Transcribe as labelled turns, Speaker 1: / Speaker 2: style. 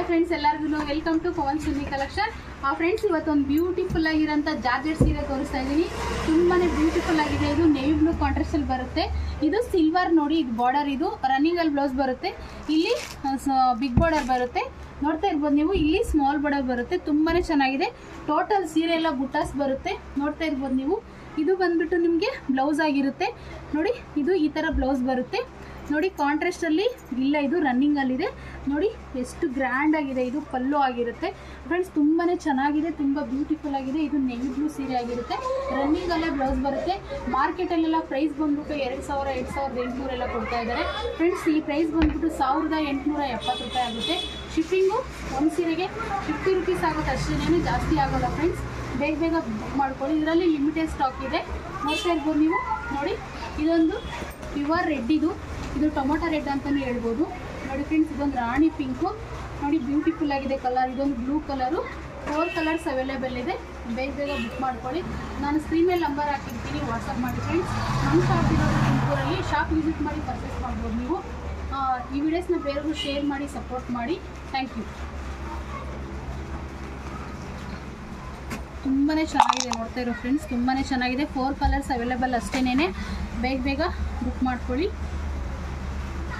Speaker 1: Hi friends ಎಲ್ಲರಿಗೂ welcome to Pavan Suni collection ಆ friends ಇವತ್ತೊಂದು ಬ್ಯೂಟಿಫುಲ್ ಆಗಿರೋಂಥ ಜಾರ್ಜೆಟ್ ಸೀರೆ ತೋರಿಸ್ತಾ ಇದ್ದೀನಿ. ತುಂಬಾ ಬ್ಯೂಟಿಫುಲ್ ಆಗಿದೆ. ಇದು ನೇವಿ ಬ್ಲೂ ಕಾಂಟ್ರಾಸ್ಟಲ್ಲಿ ಬರುತ್ತೆ. ಇದು ಸಿಲ್ವರ್ ನೋಡಿ, ಇದು ಬಾರ್ಡರ್ ಇದು ರನ್ನಿಂಗಲ್ಲಿ ಬ್ಲೌಸ್ ಬರುತ್ತೆ. ಇಲ್ಲಿ ಬಿಗ್ ಬಾರ್ಡರ್ ಬರುತ್ತೆ. ನೋಡ್ತಾ ಇರ್ಬೋದು ನೀವು, ಇಲ್ಲಿ ಸ್ಮಾಲ್ ಬಾರ್ಡರ್ ಬರುತ್ತೆ. ತುಂಬಾ ಚೆನ್ನಾಗಿದೆ. ಟೋಟಲ್ ಸೀರೆ ಎಲ್ಲ ಬುಟ್ಟಾಸ್ ಬರುತ್ತೆ. ನೋಡ್ತಾ ಇರ್ಬೋದು ನೀವು. ಇದು ಬಂದ್ಬಿಟ್ಟು ನಿಮಗೆ ಬ್ಲೌಸ್ ಆಗಿರುತ್ತೆ. ನೋಡಿ, ಇದು ಈ ಥರ ಬ್ಲೌಸ್ ಬರುತ್ತೆ. ನೋಡಿ ಕಾಂಟ್ರೆಸ್ಟಲ್ಲಿ ಇಲ್ಲ, ಇದು ರನ್ನಿಂಗಲ್ಲಿದೆ ನೋಡಿ ಎಷ್ಟು ಗ್ರ್ಯಾಂಡ್ ಆಗಿದೆ, ಇದು ಪಲ್ಲು ಆಗಿರುತ್ತೆ. ಫ್ರೆಂಡ್ಸ್ ತುಂಬಾ ಚೆನ್ನಾಗಿದೆ, ತುಂಬ ಬ್ಯೂಟಿಫುಲ್ ಆಗಿದೆ. ಇದು ನೆವಿ ಬ್ಲೂ ಸೀರೆ ಆಗಿರುತ್ತೆ. ರನ್ನಿಂಗಲ್ಲೇ ಬ್ಲೌಸ್ ಬರುತ್ತೆ. ಮಾರ್ಕೆಟಲ್ಲೆಲ್ಲ ಪ್ರೈಸ್ ಬಂದ್ಬಿಟ್ಟು ಎರಡು ಸಾವಿರ, ಎರಡು ಸಾವಿರದ ಎಂಟುನೂರೆಲ್ಲ ಕೊಡ್ತಾ ಇದ್ದಾರೆ. ಫ್ರೆಂಡ್ಸ್ ಈ ಪ್ರೈಸ್ ಬಂದ್ಬಿಟ್ಟು ಸಾವಿರದ ಎಂಟುನೂರ ಎಪ್ಪತ್ತು ರೂಪಾಯಿ ಆಗುತ್ತೆ. ಶಿಪ್ಪಿಂಗು ಒಂದು ಸೀರೆಗೆ ಫಿಫ್ಟಿ ರುಪೀಸ್ ಆಗುತ್ತೆ. ಅಷ್ಟೇನೇ ಜಾಸ್ತಿ ಆಗೋಲ್ಲ ಫ್ರೆಂಡ್ಸ್ ಬೇಗ ಬೇಗ ಬುಕ್ ಮಾಡ್ಕೊಳ್ಳಿ. ಇದರಲ್ಲಿ ಲಿಮಿಟೆಡ್ ಸ್ಟಾಕ್ ಇದೆ. ನೋಡ್ತಾ ಇರ್ಬೋದು ನೀವು. ನೋಡಿ, ಇದೊಂದು ಪ್ಯೂರ್ ರೆಡ್ ಇದು. ಇದು ಟೊಮೊಟೊ ರೆಡ್ ಅಂತಲೇ ಹೇಳ್ಬೋದು. ನೋಡಿ ಫ್ರೆಂಡ್ಸ್ ಇದೊಂದು ರಾಣಿ ಪಿಂಕು ನೋಡಿ ಬ್ಯೂಟಿಫುಲ್ ಆಗಿದೆ ಕಲರ್ ಇದೊಂದು blue colour four colours available ಇದೆ. ಬೇಗ ಬೇಗ ಬುಕ್ ಮಾಡ್ಕೊಳ್ಳಿ. ನಾನು ಸ್ಕ್ರೀನ್ ಮೇಲೆ ನಂಬರ್ ಹಾಕಿರ್ತೀನಿ ವಾಟ್ಸಪ್ ಮಾಡಿ ಫ್ರೆಂಡ್ಸ್ ನಮ್ಮ ಶಾಪ್ ಇರೋದು ತುಮಕೂರಲ್ಲಿ. ಶಾಪ್ ವಿಸಿಟ್ ಮಾಡಿ ಪರ್ಚೇಸ್ ಮಾಡ್ಬೋದು ನೀವು. ಈ ವಿಡಿಯೋಸ್ನ ಬೇರೆಯವರು ಶೇರ್ ಮಾಡಿ ಸಪೋರ್ಟ್ ಮಾಡಿ. ಥ್ಯಾಂಕ್ ಯು ತುಂಬಾ ಚೆನ್ನಾಗಿದೆ ನೋಡ್ತಾ ಇರೋ ಫ್ರೆಂಡ್ಸ್ ತುಂಬಾ ಚೆನ್ನಾಗಿದೆ. ಫೋರ್ ಕಲರ್ಸ್ ಅವೈಲೇಬಲ್ ಅಷ್ಟೇನೆ ಬೇಗ ಬೇಗ ಬುಕ್ ಮಾಡ್ಕೊಳ್ಳಿ.